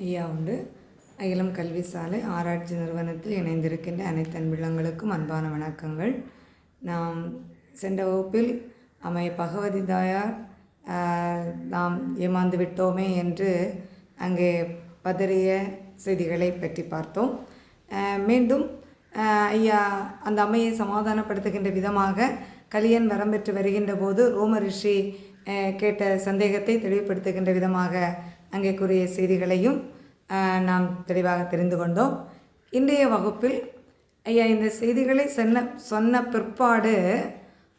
ஐயா உண்டு. அகிலம் கல்வி சாலை ஆராய்ச்சி நிறுவனத்தில் இணைந்திருக்கின்ற அனைத்து அன்பிள்ளங்களுக்கும் அன்பான வணக்கங்கள். நாம் சென்ற வகுப்பில் அம்மை பகவதி தாயார் நாம் ஏமாந்து விட்டோமே என்று அங்கே பதறிய செய்திகளை பற்றி பார்த்தோம். மீண்டும் ஐயா அந்த அம்மையை சமாதானப்படுத்துகின்ற விதமாக கலியன் வரம் பெற்று வருகின்ற போது ரோம ரிஷி கேட்ட சந்தேகத்தை தெளிவுபடுத்துகின்ற விதமாக அங்கே கூறிய செய்திகளையும் நாம் தெளிவாக தெரிந்து கொண்டோம். இன்றைய வகுப்பில் ஐயா இந்த செய்திகளை சொன்ன சொன்ன பிற்பாடு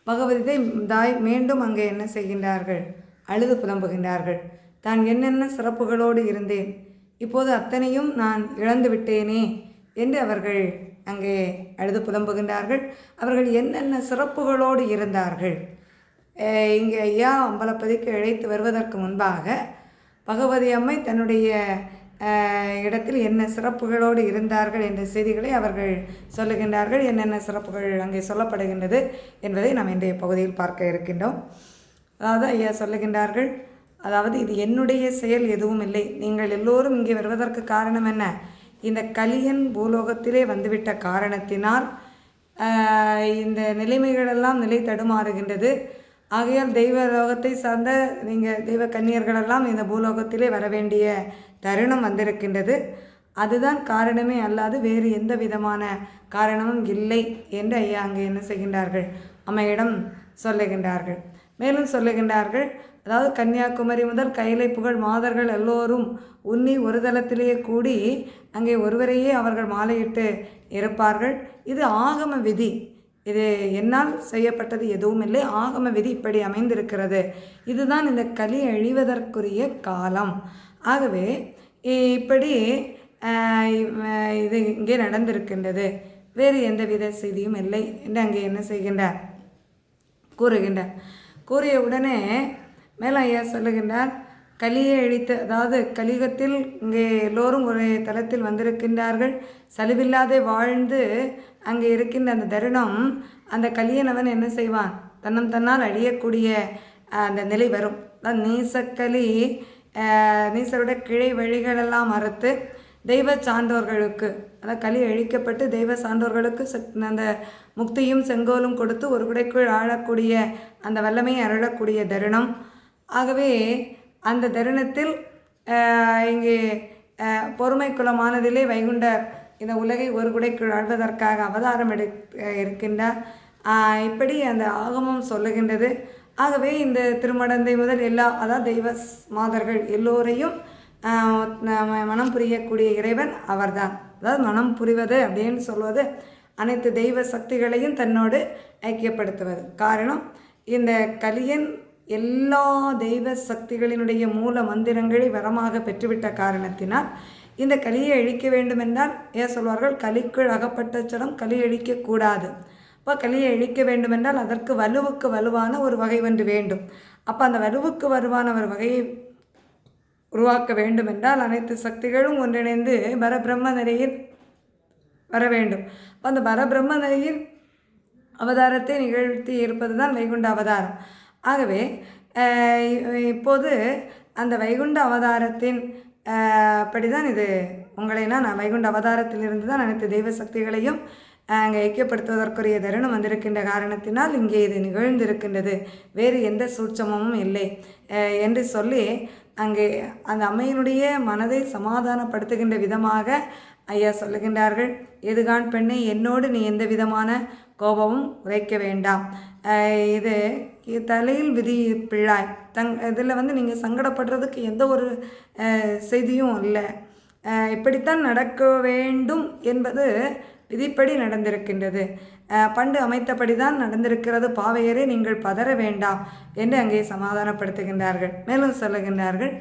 பகவதிதை தாய் மீண்டும் அங்கே என்ன செய்கின்றார்கள்? அழுது புலம்புகின்றார்கள். தான் என்னென்ன சிறப்புகளோடு இருந்தேன். இப்போது அத்தனையும் நான் இழந்து விட்டேனே என்று அவர்கள் அங்கே அழுது புலம்புகின்றார்கள். அவர்கள் என்னென்ன சிறப்புகளோடு இருந்தார்கள்? இங்கே ஐயா அம்பலப்பதிக்கு அழைத்து வருவதற்கு முன்பாக பகவதி அம்மை தன்னுடைய இடத்தில் என்ன சிறப்புகளோடு இருந்தார்கள் என்ற செய்திகளை அவர்கள் சொல்லுகின்றார்கள். என்னென்ன சிறப்புகள் அங்கே சொல்லப்படுகின்றது என்பதை நாம் இன்றைய பகுதியில் பார்க்க இருக்கின்றோம். அதாவது ஐயா சொல்லுகின்றார்கள் அதாவது இது என்னுடைய செயல் எதுவும் இல்லை. நீங்கள் எல்லோரும் இங்கே வருவதற்கு காரணம் என்ன? இந்த கலியன் பூலோகத்திலே வந்துவிட்ட காரணத்தினால் இந்த நிலைமைகளெல்லாம் நிலை தடுமாறுகின்றது. ஆகையால் தெய்வ லோகத்தை சார்ந்த நீங்கள் தெய்வ கன்னியர்களெல்லாம் இந்த பூலோகத்திலே வர வேண்டிய தருணம் வந்திருக்கின்றது. அதுதான் காரணமே அல்லாது வேறு எந்த விதமான காரணமும் இல்லை என்று ஐயா அங்கே என்ன செய்கின்றார்கள்? அம்மையிடம் சொல்லுகின்றார்கள். மேலும் சொல்லுகின்றார்கள் அதாவது கன்னியாகுமரி முதல் கைலை புகழ் மாதர்கள் எல்லோரும் உன்னி ஒரு தளத்திலேயே கூடி அங்கே ஒருவரையே அவர்கள் மாலையிட்டு இருப்பார்கள். இது ஆகம விதி. இது என்னால் செய்யப்பட்டது எதுவும் இல்லை. ஆகம விதி இப்படி அமைந்திருக்கிறது. இதுதான் இந்த களி அழிவதற்குரிய காலம். ஆகவே இப்படி இது இங்கே நடந்திருக்கின்றது. வேறு எந்தவித செய்தியும் இல்லை என்று அங்கே என்ன செய்கின்றார்? கூறுகின்றார். கூறிய உடனே மேலாயா ஐயா சொல்லுகின்றார் கலியை அழித்து அதாவது கலிகத்தில் இங்கே எல்லோரும் ஒரு தளத்தில் வந்திருக்கின்றார்கள். சலிவில்லாതെ வாழ்ந்து அங்கே இருக்கின்ற அந்த தருணம் அந்த கலியனவன் என்ன செய்வான்? தன்னம் தன்னால் அழியக்கூடிய அந்த நிலை வரும். அதான் நீசக்கலி அஹ், நீசரோட கிளை வழிகளெல்லாம் மறுத்து தெய்வ சான்றோர்களுக்கு அதாவது களி அழிக்கப்பட்டு தெய்வ சான்றோர்களுக்கு அந்த முக்தியும் செங்கோலும் கொடுத்து ஒரு குடைக்குள் ஆழக்கூடிய அந்த வல்லமையை அருளக்கூடிய தருணம். ஆகவே அந்த தருணத்தில் இங்கே பொறுமை குலமானதிலே வைகுண்டர் இந்த உலகை ஒரு குடைக்குள் ஆழ்வதற்காக அவதாரம் எடு இருக்கின்றார் இப்படி அந்த ஆகமம் சொல்லுகின்றது. ஆகவே இந்த திருமடந்தை முதல் எல்லா அதாவது தெய்வ மாதர்கள் எல்லோரையும் மனம் புரியக்கூடிய இறைவன் அவர்தான். அதாவது மனம் புரிவது அப்படின்னு சொல்வது அனைத்து தெய்வ சக்திகளையும் தன்னோடு ஐக்கியப்படுத்துவது. காரணம் இந்த கலியன் எல்லா தெய்வ சக்திகளினுடைய மூல மந்திரங்களை வரமாக பெற்றுவிட்ட காரணத்தினால் இந்த கலியை அழிக்க வேண்டுமென்றால் ஏன் சொல்வார்கள்? கலிக்குள் அகப்பட்ட சடம் கலி அழிக்கக்கூடாது அப்போ கலியை அழிக்க வேண்டுமென்றால் அதற்கு வலுவுக்கு வலுவான ஒரு வகை ஒன்று வேண்டும். அப்போ அந்த வலுவுக்கு வலுவான ஒரு வகையை உருவாக்க வேண்டுமென்றால் அனைத்து சக்திகளும் ஒன்றிணைந்து பரபிரம்ம நிலையில் வர வேண்டும். அப்ப அந்த பரபிரம்ம நிலையில் அவதாரத்தை நிகழ்த்தி இருப்பது தான் வைகுண்ட அவதாரம். ஆகவே இப்போது அந்த வைகுண்ட அவதாரத்தின் அஹ், படிதான் இது. உங்களை நான் வைகுண்ட அவதாரத்திலிருந்து தான் அனைத்து தெய்வ சக்திகளையும் அங்கே ஐக்கியப்படுத்துவதற்குரிய தருணம் வந்திருக்கின்ற காரணத்தினால் இங்கே இது நிகழ்ந்திருக்கின்றது. வேறு எந்த சூட்சமும் இல்லை. என்று சொல்லி அங்கே அந்த அம்மையினுடைய மனதை சமாதானப்படுத்துகின்ற விதமாக ஐயா சொல்லுகின்றார்கள். எதுகான் பெண்ணை என்னோடு நீ எந்த விதமான கோபமும் உரைக்க வேண்டாம். இது தலையில் விதி பிழாய். தங் இதில் வந்து நீங்கள் சங்கடப்படுறதுக்கு எந்த ஒரு செய்தியும் இல்லை. இப்படித்தான் நடக்க வேண்டும் என்பது விதிப்படி நடந்திருக்கின்றது. பண்டு அமைத்தபடி தான் நடந்திருக்கிறது. பாவையரே நீங்கள் பதற வேண்டாம் என்று அங்கே சமாதானப்படுத்துகின்றார்கள். மேலும் சொல்லுகின்றார்கள்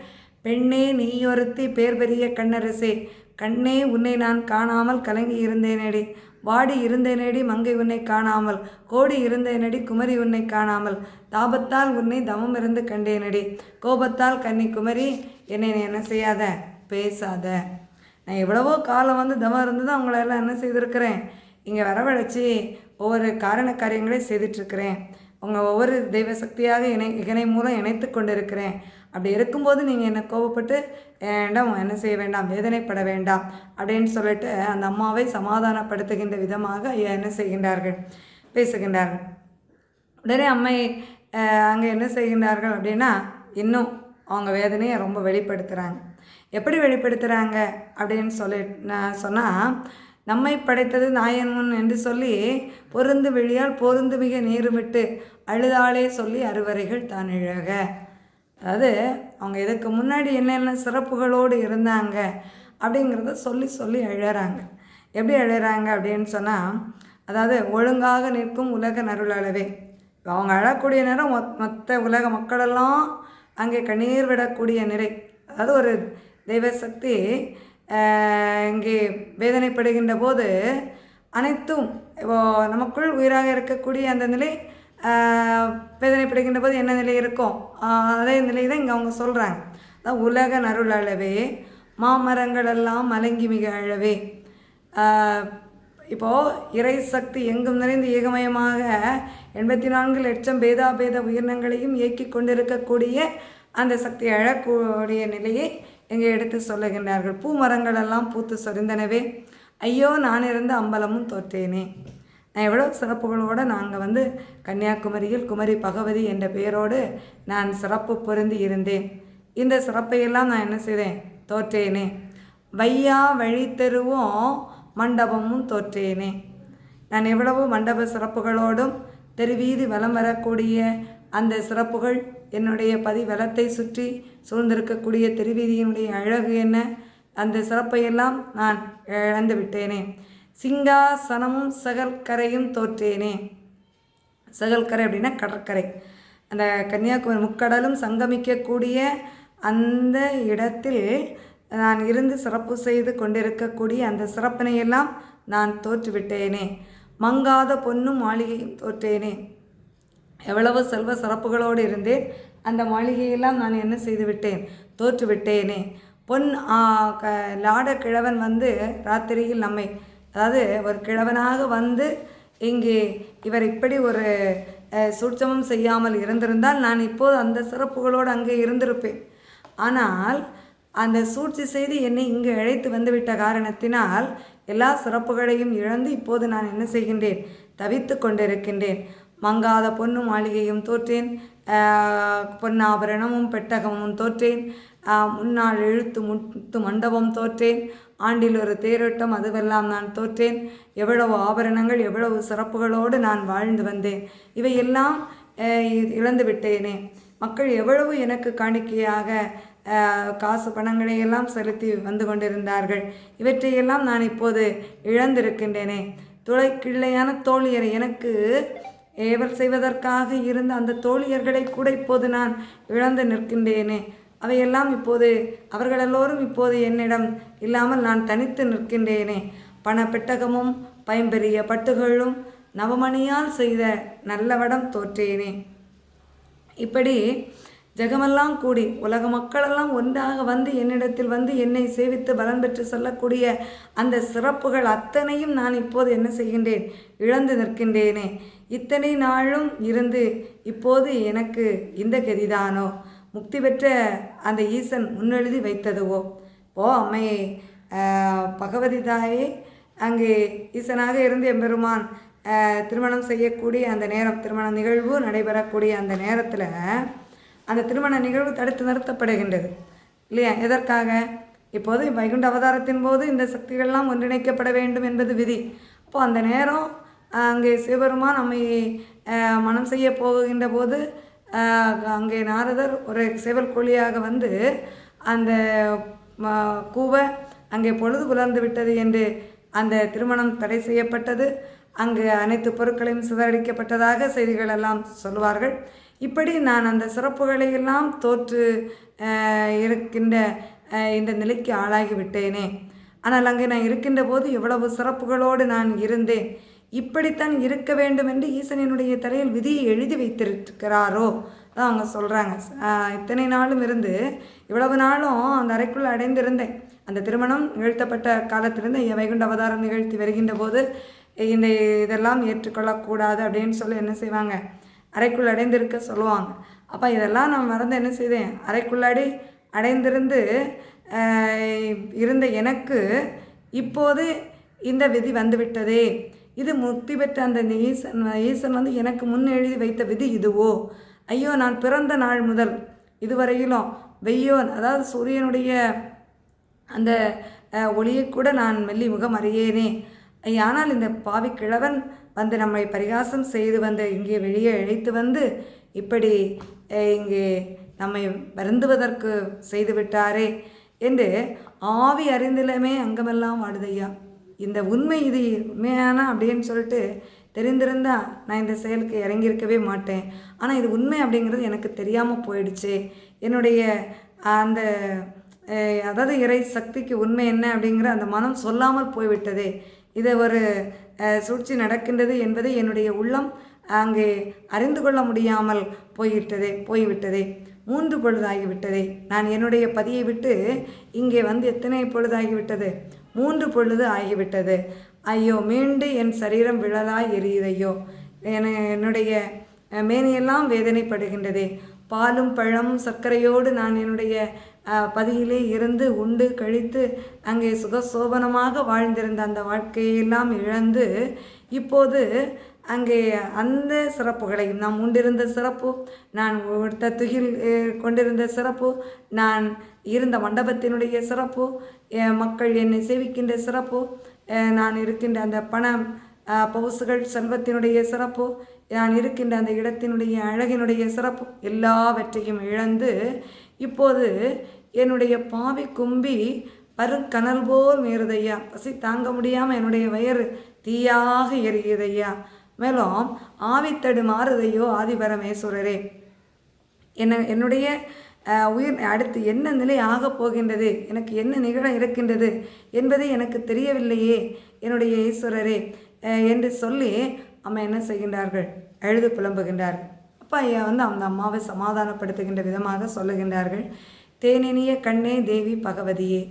பெண்ணே நீயொருத்தி பேர் பெரிய கண்ணரசே கண்ணே உன்னை நான் காணாமல் கலங்கி இருந்தேனேடி வாடி இருந்தேனடி மங்கை உன்னை காணாமல் கோடி இருந்தேனடி குமரி உன்னை காணாமல். தாபத்தால் உன்னை தவம் இருந்து கண்டேனடி கோபத்தால் கன்னி குமரி என்னை நீ என்ன செய்யாத? பேசாத. நான் எவ்வளவோ காலம் வந்து தவம் இருந்து தான் உங்களை எல்லாம் என்ன செய்திருக்கிறேன். இங்கே வரவழைச்சி ஒவ்வொரு காரண காரியங்களை செய்துட்ருக்கிறேன் உங்கள் ஒவ்வொரு தெய்வ சக்தியாக இணை இகனை மூலம் இணைத்து கொண்டிருக்கிறேன். அப்படி இருக்கும்போது நீங்கள் என்னை கோவப்பட்டு வேண்டாம் என்ன செய்ய வேண்டாம் வேதனைப்பட வேண்டாம் அப்படின்னு சொல்லிட்டு அந்த அம்மாவை சமாதானப்படுத்துகின்ற விதமாக ஐயா என்ன செய்கின்றார்கள்? பேசுகின்றார்கள். உடனே அம்மை அங்கே என்ன செய்கின்றார்கள்? அப்படின்னா இன்னும் அவங்க வேதனையை ரொம்ப வெளிப்படுத்துகிறாங்க எப்படி வெளிப்படுத்துகிறாங்க அப்படின்னு சொல்லி நான் சொன்னால் நம்மை படைத்தது நாயன் முன் என்று சொல்லி பொருந்து விழியால் பொருந்து மிக நீருமிட்டு அழுதாலே சொல்லி அறுவரைகள் தான் இழக. அதாவது அவங்க இதுக்கு முன்னாடி என்னென்ன சிறப்புகளோடு இருந்தாங்க அப்படிங்கிறத சொல்லி சொல்லி அழறாங்க. எப்படி அழறாங்க அப்படின்னு சொன்னால் அதாவது ஒழுங்காக நிற்கும் உலக நருளளவே. அவங்க அழக்கூடிய நேரம் மொத் மொத்த உலக மக்களெல்லாம் அங்கே கண்ணீர் விடக்கூடிய நிறை. அதாவது ஒரு தெய்வ சக்தி இங்கே வேதனைப்படுகின்ற போது அனைத்தும் இப்போ நமக்குள் உயிராக இருக்கக்கூடிய அந்த நிலை ஆஹ், வேதனைப்படுகின்ற போது என்ன நிலை இருக்கும்? அதே நிலை தான் இங்கே அவங்க சொல்கிறாங்க அதான் உலக நருள் அளவே மாமரங்கள் எல்லாம் மலங்கி மிக அழவே. இப்போது இறை சக்தி எங்கும் நிறைந்து ஏகமயமாக எண்பத்தி நான்கு லட்சம் பேதாபேத உயிரினங்களையும் இயக்கி கொண்டிருக்கக்கூடிய அந்த சக்தி அழக்கூடிய நிலையை இங்கே எடுத்து சொல்லுகின்றார்கள். பூ மரங்களெல்லாம் பூத்து சொரிந்தனவே. ஐயோ நான் இருந்த அம்பலமும் தோற்றேனே. நான் எவ்வளோ சிறப்புகளோடு நாங்கள் வந்து கன்னியாகுமரியில் குமரி பகவதி என்ற பெயரோடு நான் சிறப்பு பொருந்தி இருந்தேன். இந்த சிறப்பையெல்லாம் நான் என்ன செய்தேன்? தோற்றேனே. வையா வழித்தெருவும் மண்டபமும் தோற்றேனே. நான் எவ்வளவு மண்டப சிறப்புகளோடும் தெருவீதி வலம் வரக்கூடிய அந்த சிறப்புகள் என்னுடைய பதிவலத்தை சுற்றி சூழ்ந்திருக்கக்கூடிய தெருவீதியினுடைய அழகு என்ன? அந்த சிறப்பையெல்லாம் நான் இழந்து விட்டேனே. சிங்காசனமும் சகல்கரையும் தோற்றேனே. சகல்கரை அப்படின்னா கடற்கரை. அந்த கன்னியாகுமரி முக்கடலும் சங்கமிக்கக்கூடிய அந்த இடத்தில் நான் இருந்து சிறப்பு செய்து கொண்டிருக்கக்கூடிய அந்த சிறப்பினையெல்லாம் நான் தோற்றுவிட்டேனே. மங்காத பொன்னும் மாளிகையும் தோற்றேனே. எவ்வளவு செல்வ சிறப்புகளோடு இருந்தேன். அந்த மாளிகையெல்லாம் நான் என்ன செய்துவிட்டேன்? தோற்றுவிட்டேனே. பொன் க லாட கிழவன் வந்து ராத்திரியில் நம்மை அதாவது ஒரு கிழவனாக வந்து இங்கே இவர் இப்படி ஒரு சூட்சமம் செய்யாமல் இருந்திருந்தால் நான் இப்போது அந்த சிறப்புகளோடு அங்கே இருந்திருப்பேன். ஆனால் அந்த சூழ்ச்சி செய்து என்னை இங்கு அழைத்து வந்துவிட்ட காரணத்தினால் எல்லா சிறப்புகளையும் இழந்து இப்போது நான் என்ன செய்கின்றேன்? தவித்து கொண்டிருக்கின்றேன். மங்காத பொண்ணு மாளிகையும் தோற்றேன். பொன்னாபரணமும் பெட்டகமும் தோற்றேன். முன்னாள் எழுத்து முத்து மண்டபம் தோற்றேன். ஆண்டில் ஒரு தேரோட்டம் அதுவெல்லாம் நான் தோற்றேன். எவ்வளவு ஆபரணங்கள் எவ்வளவு சிறப்புகளோடு நான் வாழ்ந்து வந்தேன். இவையெல்லாம் இழந்து விட்டேனே. மக்கள் எவ்வளவு எனக்கு காணிக்கையாக காசு பணங்களை எல்லாம் செலுத்தி வந்து கொண்டிருந்தார்கள். இவற்றையெல்லாம் நான் இப்போது இழந்திருக்கின்றேனே. துளை கிள்ளையான தோழியரை எனக்கு ஏவல் செய்வதற்காக இருந்த அந்த தோழியர்களை கூட இப்போது நான் இழந்து நிற்கின்றேனே. அவையெல்லாம் இப்போது அவர்கள் எல்லோரும் இப்போது என்னிடம் இல்லாமல் நான் தனித்து நிற்கின்றேனே. பண பெட்டகமும் பயம்பெரிய பட்டுகளும் நவமணியால் செய்த நல்லவடம் தோற்றேனே. இப்படி ஜெகமெல்லாம் கூடி உலக மக்களெல்லாம் ஒன்றாக வந்து என்னிடத்தில் வந்து என்னை சேவித்து பலன் பெற்று சொல்லக்கூடிய அந்த சிறப்புகள் அத்தனையும் நான் இப்போது என்ன செய்கின்றேன்? இழந்து நிற்கின்றேனே. இத்தனை நாளும் இருந்து இப்போது எனக்கு இந்த கதிதானோ? முக்தி பெற்ற அந்த ஈசன் முன்னெழுதி வைத்ததுவோ ஓ அம்மையே பகவதி தாயே அங்கே ஈசனாக இருந்து எம்பெருமான் திருமணம் செய்யக்கூடிய அந்த நேரம் திருமண நிகழ்வு நடைபெறக்கூடிய அந்த நேரத்தில் அந்த திருமண நிகழ்வு தடுத்து நிறுத்தப்படுகின்றது. இல்லையா? எதற்காக? இப்போது வைகுண்ட அவதாரத்தின் போது இந்த சக்திகள்லாம் ஒன்றிணைக்கப்பட வேண்டும் என்பது விதி. அப்போ அந்த நேரம் அங்கே சிவபெருமான் நம்மை மனம் செய்ய போகின்ற போது அங்கே நாரதர் ஒரு சேவல் கோழியாக வந்து அந்த கூவ அங்கே பொழுது புலர்ந்து விட்டது என்று அந்த திருமணம் தடை செய்யப்பட்டது. அங்கு அனைத்து பொருட்களையும் சிதறடிக்கப்பட்டதாக செய்திகள் எல்லாம் சொல்வார்கள் இப்படி நான் அந்த சிறப்புகளை எல்லாம் தோற்று இருக்கின்ற இந்த நிலைக்கு ஆளாகி விட்டேனே. ஆனால் அங்கே நான் இருக்கின்ற போது எவ்வளவு சிறப்புகளோடு நான் இருந்தேன். இப்படித்தான் இருக்க வேண்டும் என்று ஈசனினுடைய தலையில் விதியை எழுதி வைத்திருக்கிறாரோ? தான் அவங்க சொல்கிறாங்க இத்தனை நாளும் இருந்து இவ்வளவு நாளும் அந்த அறைக்குள் அடைந்திருந்தேன். அந்த திருமணம் நிகழ்த்தப்பட்ட காலத்திலிருந்து என் வைகுண்ட அவதாரம் நிகழ்த்தி வருகின்ற போது இந்த இதெல்லாம் ஏற்றுக்கொள்ளக்கூடாது அப்படின்னு சொல்லி என்ன செய்வாங்க? அறைக்குள் அடைந்திருக்க சொல்லுவாங்க. அப்போ இதெல்லாம் நான் மறந்து என்ன செய்தேன்? அறைக்குள்ளாடி அடைந்திருந்து இருந்த எனக்கு இப்போது இந்த விதி வந்துவிட்டதே. இது முக்தி பெற்ற அந்த ஈசன் ஈசன் வந்து எனக்கு முன் எழுதி வைத்த விதி இதுவோ? ஐயோ நான் பிறந்த நாள் முதல் இதுவரையிலும் வெய்யோன் அதாவது சூரியனுடைய அந்த ஒளியை கூட நான் மெல்லி முகம் அறியேனே. ஆனால் இந்த பாவி கிழவன் வந்து நம்மை பரிகாசம் செய்து வந்து இங்கே வெளியே இழைத்து வந்து இப்படி இங்கே நம்மை வருந்துவதற்கு செய்து விட்டாரே என்று ஆவி அறிந்திலமே அங்கமெல்லாம் வாடுதையா? இந்த உண்மை இது உண்மையான அப்படின்னு சொல்லிட்டு தெரிந்திருந்தா நான் இந்த செயலுக்கு இறங்கியிருக்கவே மாட்டேன். ஆனால் இது உண்மை அப்படிங்கிறது எனக்கு தெரியாமல் போயிடுச்சு. என்னுடைய அந்த அதாவது இறை சக்திக்கு உண்மை என்ன அப்படிங்கிற அந்த மனம் சொல்லாமல் போய்விட்டதே. இதை ஒரு சூழ்ச்சி நடக்கின்றது என்பதை என்னுடைய உள்ளம் அங்கே அறிந்து கொள்ள முடியாமல் போய்விட்டதே போய்விட்டதே. மூன்று பொழுதாகிவிட்டதே. நான் என்னுடைய பதியை விட்டு இங்கே வந்து எத்தனை பொழுதாகிவிட்டது? மூன்று பொழுது ஆகிவிட்டது. ஐயோ மீண்டு என் சரீரம் விழலாய் எரியுதையோ? என என்னுடைய மேனையெல்லாம் வேதனைப்படுகின்றதே. பாலும் பழமும் சர்க்கரையோடு நான் என்னுடைய பதியிலே இருந்து உண்டு கழித்து அங்கே சுகசோபனமாக வாழ்ந்திருந்த அந்த வாழ்க்கையெல்லாம் இழந்து இப்போது அங்கே அந்த சிறப்புகளை நாம் உண்டிருந்த சிறப்பு நான் ஒருத்த துகில் கொண்டிருந்த சிறப்பு நான் இருந்த மண்டபத்தினுடைய சிறப்பு மக்கள் என்னை சேவிக்கின்ற சிறப்பு நான் இருக்கின்ற அந்த பணம் பவுசுகள் செல்வத்தினுடைய சிறப்பு நான் இருக்கின்ற அந்த இடத்தினுடைய அழகினுடைய சிறப்பு எல்லாவற்றையும் இழந்து இப்போது என்னுடைய பாவி கும்பி கனல் போல் மீறுதையா பசி தாங்க முடியாமல் என்னுடைய வயிறு தீயாக எரியுதையா மேலும் ஆவித்தடு மாறுதையோ ஆதிபரமேஸ்வரரே. என்ன என்னுடைய உயிர் அடுத்து என்ன நிலை ஆகப் போகின்றது? எனக்கு என்ன நிகழ இருக்கின்றது என்பதை எனக்கு தெரியவில்லையே என்னுடைய ஈஸ்வரரே. என்று சொல்லி அம்மா என்ன செய்கின்றார்கள்? அழுது புலம்புகின்றார்கள். அப்பா ஐயா வந்து அந்த அம்மாவை சமாதானப்படுத்துகின்ற விதமாக சொல்லுகின்றார்கள். தேனினிய கண்ணே தேவி பகவதியே.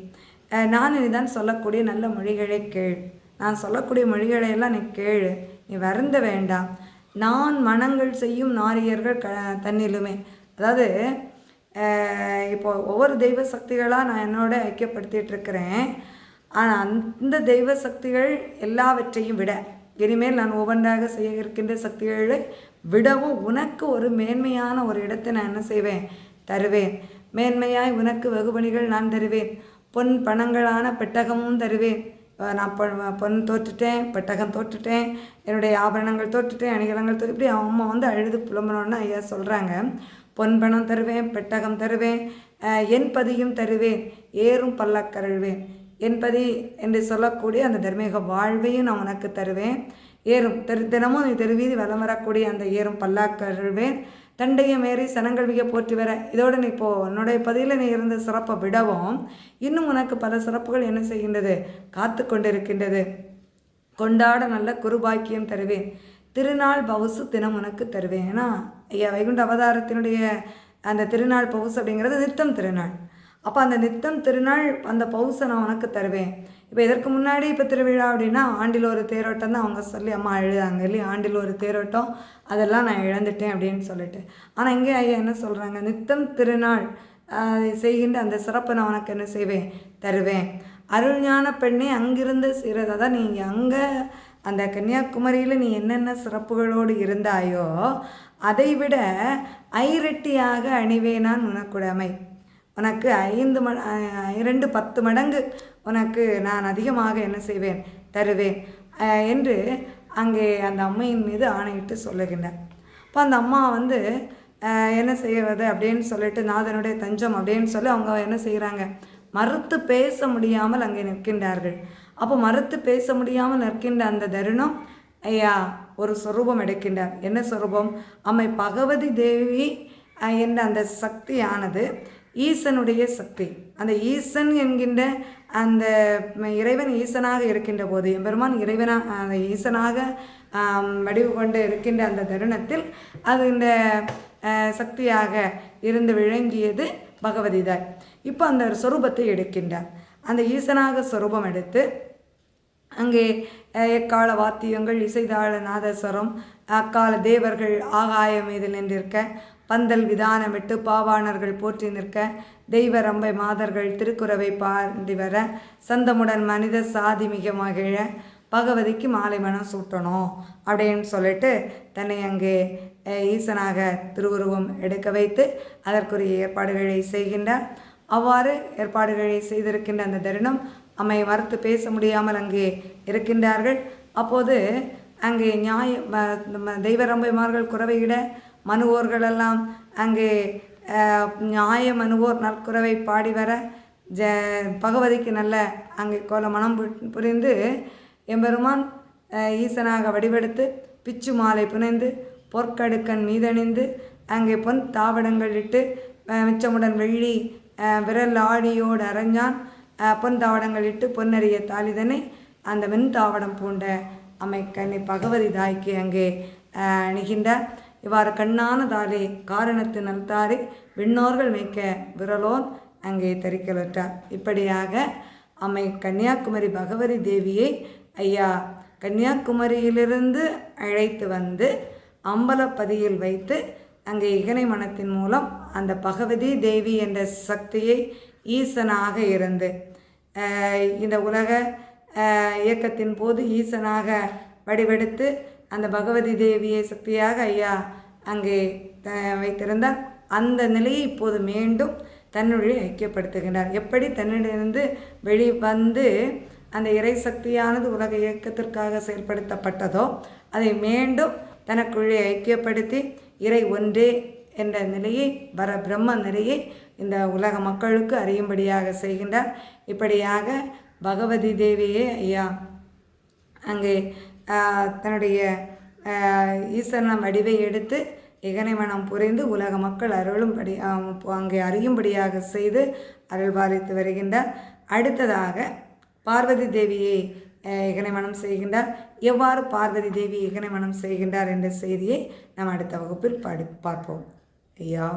நான் இனிதான் சொல்லக்கூடிய நல்ல மொழிகளை கேள். நான் சொல்லக்கூடிய மொழிகளை எல்லாம் நீ கேளு. நீ வருந்த வேண்டாம். நான் மனங்கள் செய்யும் நாரியர்கள் க தன்னிலுமே. அதாவது இப்போ ஒவ்வொரு தெய்வ சக்திகளாக நான் என்னோட ஐக்கியப்படுத்திகிட்ருக்கிறேன் ஆனால் அந்த தெய்வ சக்திகள் எல்லாவற்றையும் விட இனிமேல் நான் ஒவ்வொன்றாக செய்ய இருக்கின்ற சக்திகளை விடவும் உனக்கு ஒரு மேன்மையான ஒரு இடத்தை நான் என்ன செய்வேன்? தருவேன். மேன்மையாய் உனக்கு வகுபணிகள் நான் தருவேன். பொன் பணங்களான பெட்டகமும் தருவேன். நான் பொன் பொன் தோற்றுட்டேன் பெட்டகம் தோற்றுட்டேன் என்னுடைய ஆபரணங்கள் தோற்றுட்டேன் அணிகலங்கள் தோற்று இப்படி அம்மா வந்து அழுது புலம்பணும்னு ஐயா சொல்கிறாங்க பொன் பணம் தருவேன் பெட்டகம் தருவேன் என் பதியும் தருவேன் ஏறும் பல்லக்கருள்வேன் என்பதி என்று சொல்லக்கூடிய அந்த தர்மீக வாழ்வையும் நான் உனக்கு தருவேன். ஏறும் தெரு தினமும் நீ தெருவீதி வலம் வரக்கூடிய அந்த ஏறும் பல்லாக்கருள்வேன் தண்டைய மேறி சனங்கள் மிக போற்றி வர. இதோடு நீ இப்போ உன்னுடைய பதியில் நீ இருந்த சிறப்பை விடவும் இன்னும் உனக்கு பல சிறப்புகள் என்ன செய்கின்றது? காத்து கொண்டிருக்கின்றது. கொண்டாட நல்ல குருபாக்கியம் தருவேன். திருநாள் பவுசு தினம் உனக்கு தருவேன். ஏன்னா ஐயா வைகுண்ட அவதாரத்தினுடைய அந்த திருநாள் பவுசு அப்படிங்கிறது நித்தம் திருநாள். அப்போ அந்த நித்தம் திருநாள் அந்த பவுசை நான் உனக்கு தருவேன். இப்போ இதற்கு முன்னாடி இப்போ திருவிழா அப்படின்னா ஆண்டில் ஒரு தேரோட்டம் தான் அவங்க சொல்லி அம்மா எழுதாங்க இல்லையா? ஆண்டில் ஒரு தேரோட்டம். அதெல்லாம் நான் இழந்துட்டேன் அப்படின்னு சொல்லிட்டு. ஆனால் இங்கே ஐயா என்ன சொல்கிறாங்க நித்தம் திருநாள் அதை செய்கின்ற அந்த சிறப்பை நான் உனக்கு என்ன செய்வேன்? தருவேன். அருள்ஞான பெண்ணே அங்கிருந்து சிறது அதான் நீங்கள் அங்கே அந்த கன்னியாகுமரியில் நீ என்னென்ன சிறப்புகளோடு இருந்தாயோ அதை விட அணிவேனான் உனக்குடைமை. உனக்கு ஐந்து ம இரண்டு பத்து மடங்கு உனக்கு நான் அதிகமாக என்ன செய்வேன்? தருவேன். என்று அங்கே அந்த அம்மையின் மீது ஆணையிட்டு சொல்லுகின்றார். அப்போ அந்த அம்மா வந்து என்ன செய்வது அப்படின்னு சொல்லிட்டு நாதனுடைய தஞ்சம் அப்படின்னு சொல்லி அவங்க என்ன செய்கிறாங்க மறுத்து பேச முடியாமல் அங்கே நிற்கின்றார்கள். அப்போ மறுத்து பேச முடியாமல் நிற்கின்ற அந்த தருணம் ஐயா ஒரு சொரூபம் எடுக்கின்றார். என்ன சொரூபம்? அம்மை பகவதி தேவி என்ற அந்த சக்தியானது ஈசனுடைய சக்தி. அந்த ஈசன் என்கின்ற அந்த இறைவன் ஈசனாக இருக்கின்ற போது எம்பெருமான் இறைவனாக அந்த ஈசனாக வடிவு கொண்டு இருக்கின்ற அந்த தருணத்தில் அது இந்த சக்தியாக இருந்து விளங்கியது பகவதிதாய். இப்போ அந்த சொரூபத்தை எடுக்கின்றார். அந்த ஈசனாக சொரூபம் எடுத்து அங்கே எக்கால வாத்தியங்கள் இசைதாள நாதஸ்வரம் அக்கால தேவர்கள் ஆகாயம் மீது நின்றிருக்க பந்தல் விதானமிட்டு பாவாணர்கள் போற்றி நிற்க தெய்வ ரம்பை மாதர்கள் திருக்குறவை பாண்டி வர சந்தமுடன் மனித சாதி மிக மகிழ பகவதிக்கு மாலை மனம் சூட்டணும் அப்படின்னு சொல்லிட்டு தன்னை அங்கே ஈசனாக திருவுருவம் எடுக்க வைத்து அதற்குரிய ஏற்பாடுகளை செய்கின்றார். அவ்வாறு ஏற்பாடுகளை செய்திருக்கின்ற அந்த தருணம் அம்மை மறுத்து பேச முடியாமல் அங்கே இருக்கின்றார்கள். அப்போது அங்கே நியாய ம- தெய்வ ரம்பைமார்கள் குறவையிட மனுவோர்களெல்லாம் அங்கே நியாய மனுவோர் நற்குறவை பாடி வர ஜ பகவதிக்கு நல்ல அங்கே கோல மனம் புரிந்து எம்பெருமான் ஈசனாக வடிவெடுத்து பிச்சு மாலை புனைந்து பொற்கடுக்கன் மீதணிந்து அங்கே பொன் தாவடங்கள் இட்டு மிச்சமுடன் வெள்ளி விரல் ஆடியோடு அரைஞ்சான். பொன் தாவடங்கள் இட்டு பொன்னறிய தாளிதனை அந்த வெண் தாவடம் பூண்ட அமைக்கண்ணி பகவதி தாய்க்கு அங்கே அஹ், இவ்வாறு கண்ணான தாலே காரணத்து விண்ணோர்கள் மேய்க்க விரலோன் அங்கே தரிக்கலற்றார். இப்படியாக அம்மை கன்னியாகுமரி பகவதி தேவியை ஐயா கன்னியாகுமரியிலிருந்து அழைத்து வந்து அம்பலப்பதியில் வைத்து அங்கே இகனை மனத்தின் மூலம் அந்த பகவதி தேவி என்ற சக்தியை ஈசனாக இருந்து இந்த உலக இயக்கத்தின் போது ஈசனாக வடிவெடுத்து அந்த பகவதி தேவியை சக்தியாக ஐயா அங்கே த- வைத்திருந்தார். அந்த நிலையை இப்போது மீண்டும் தன்னுடைய ஐக்கியப்படுத்துகின்றார். எப்படி தன்னிடமிருந்து வெளிவந்து அந்த இறை சக்தியானது உலக இயக்கத்திற்காக செயல்படுத்தப்பட்டதோ அதை மீண்டும் தனக்குள்ளே ஐக்கியப்படுத்தி இறை ஒன்றே என்ற நிலையை வர பிரம்ம நிலையை இந்த உலக மக்களுக்கு அறியும்படியாக செய்கின்றார். இப்படியாக பகவதி தேவியே ஐயா அங்கே தன்னுடைய ஆஹ், ஈசன வடிவை எடுத்து இகனைமனம் புரிந்து உலக மக்கள் அருளும்படி அங்கே அறியும்படியாக செய்து அருள்பாலித்து வருகின்றார். அடுத்ததாக பார்வதி தேவியை ஆஹ், இகனைமனம் செய்கின்றார். எவ்வாறு பார்வதி தேவி இகனைமனம் செய்கின்றார் என்ற செய்தியை நாம் அடுத்த வகுப்பில் படி பார்ப்போம். ஐயா